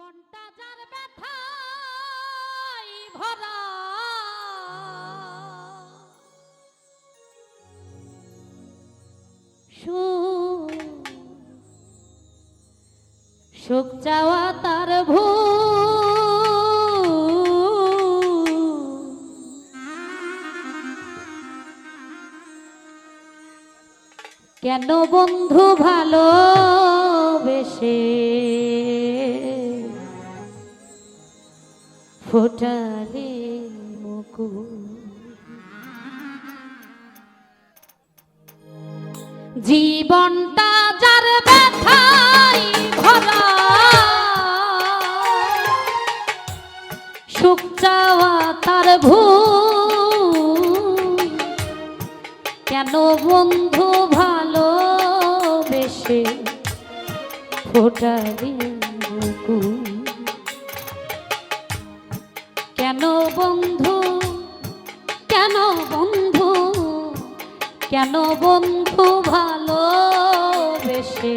জীবনটা যার ভরা। সুখ চাওয়া তার ভূ কেন বন্ধু ভালো বেশে ফোটালে মুকুল। জীবনটা যার ব্যথাই ভরা সুখ চাওয়া তার কেন বন্ধু ভালো বেশে ফোটালি মুকুল? কেন বন্ধু? কেন বন্ধু? কেন বন্ধু ভালো বেশে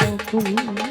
মুকুল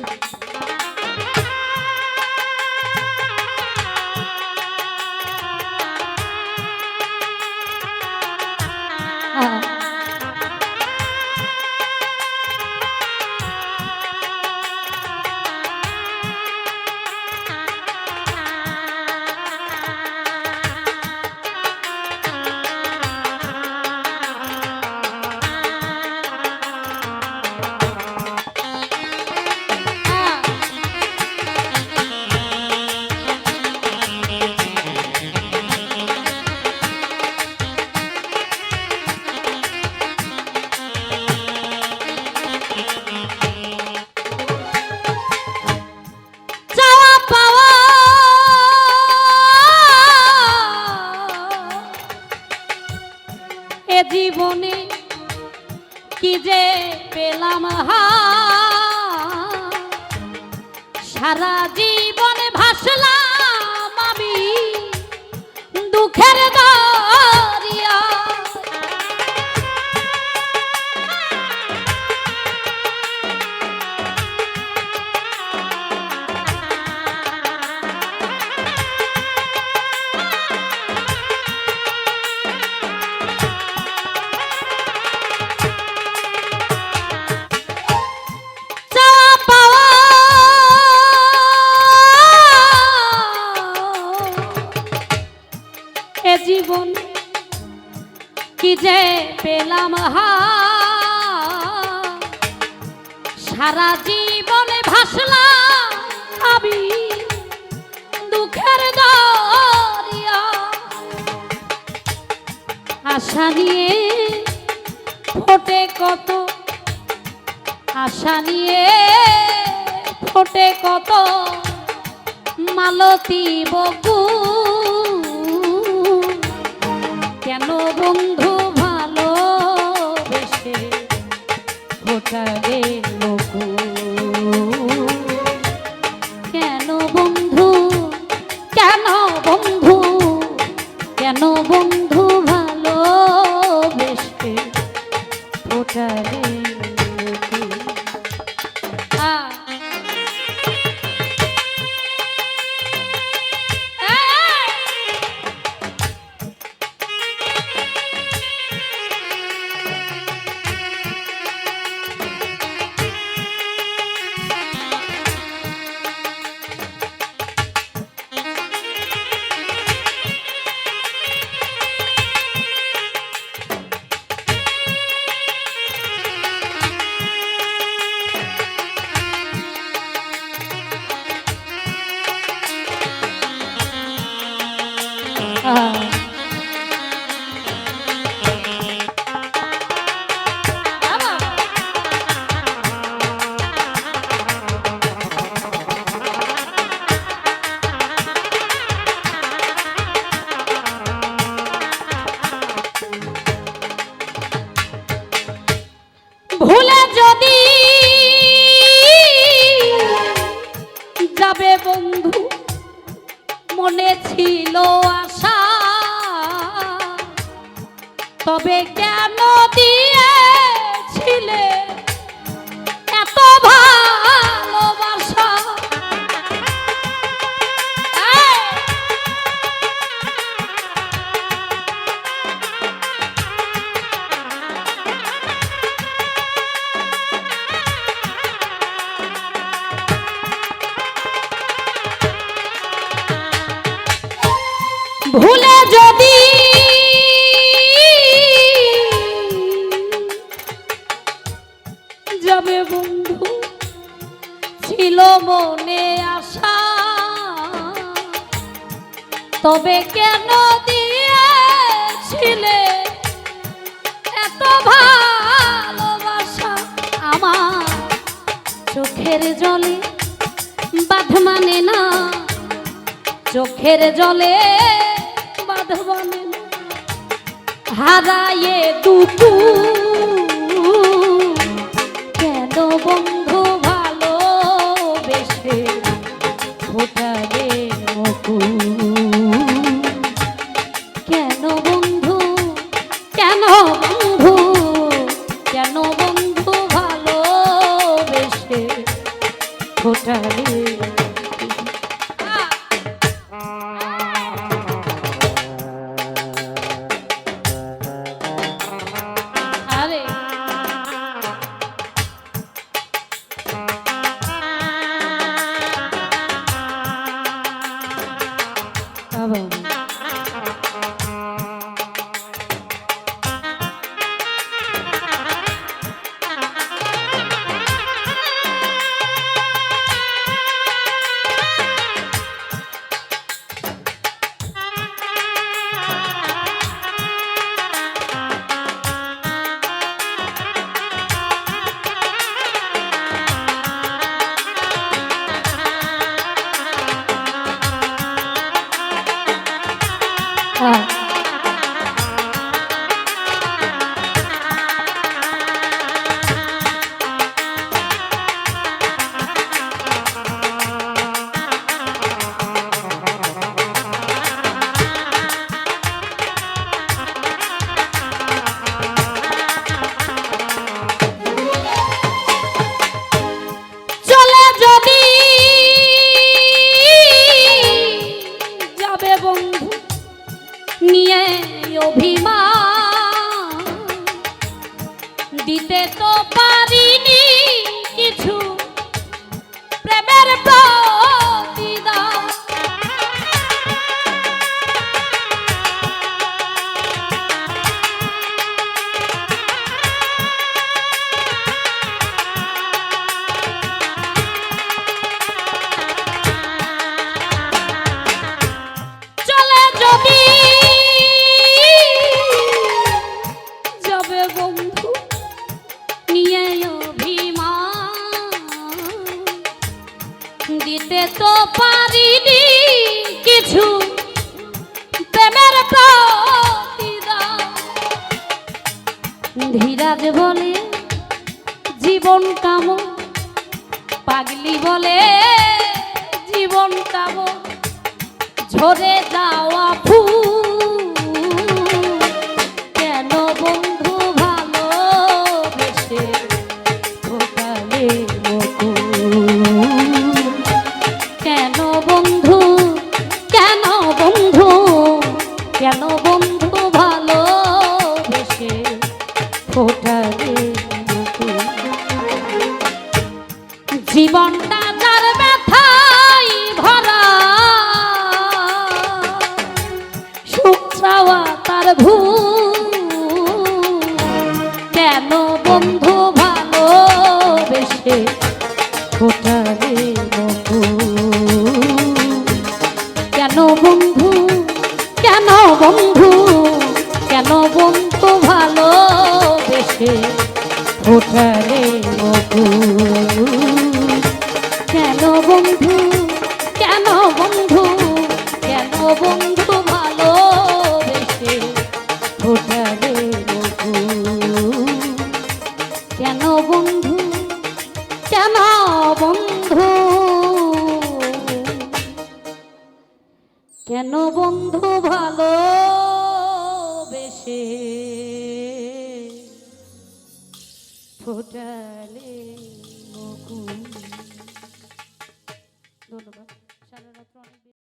যে পেলাম হা সারা জীবনে ভাসলাম আমি দুঃখের এ জীবন কি যে পেলাম হা সারা জীবনে ভাসলাম আমি দুঃখের দরিয়া। আশা নিয়ে ফোটে কত, আশা নিয়ে ফোটে কত, মালতী বকু কেন বন্ধু কেন বন্ধু ভুলে যদি যাবে বন্ধু, ছিল মনে আশা। তবে কেন দিয়েছিলে এত ভালোবাসা আমার? চোখের জলে বাঁধ মানে না, চোখের জলে বাঁধ দুপুর। কেন বন্ধু নিয়ে অভিমান। দিতে তো পারিনি কিছু। প্রেমের পারিনি কিছু। প্রেমের ধীরাজ বলে জীবন কাম পাগলি বলে জীবন কাম ঝরে যাওয়া ফুল ভুল কেন বন্ধু ভালো বেশে ফোটালে কেন বন্ধু কেন বন্ধু? কেন বন্ধু ভালো বেশে ফোটালে কেন বন্ধু কেন বন্ধু? কেন বন্ধু কেন বন্ধু ভালো বেশি ফোটালে